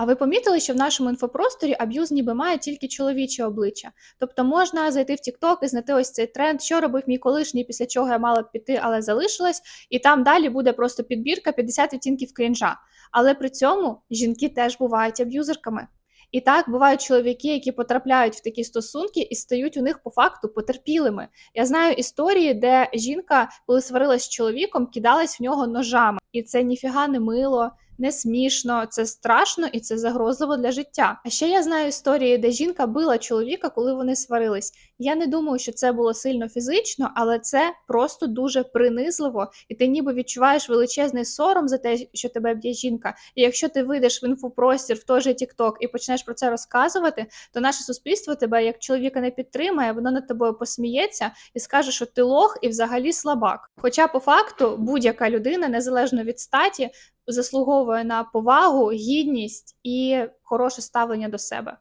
А ви помітили, що в нашому інфопросторі аб'юз ніби має тільки чоловіче обличчя? Тобто можна зайти в TikTok і знайти ось цей тренд, що робив мій колишній, після чого я мала піти, але залишилась, і там далі буде просто підбірка 50 відтінків крінжа. Але при цьому жінки теж бувають аб'юзерками. І так бувають чоловіки, які потрапляють в такі стосунки і стають у них по факту потерпілими. Я знаю історії, де жінка, коли сварилась з чоловіком, кидалась в нього ножами, і це ніфіга не мило, не смішно, це страшно і це загрозливо для життя. А ще я знаю історії, де жінка била чоловіка, коли вони сварились. Я не думаю, що це було сильно фізично, але це просто дуже принизливо, і ти ніби відчуваєш величезний сором за те, що тебе б'є жінка. І якщо ти вийдеш в інфопростір в той же TikTok і почнеш про це розказувати, то наше суспільство тебе як чоловіка не підтримає, воно над тобою посміється і скаже, що ти лох і взагалі слабак. Хоча по факту будь-яка людина, незалежно від статі, заслуговує на повагу, гідність і хороше ставлення до себе.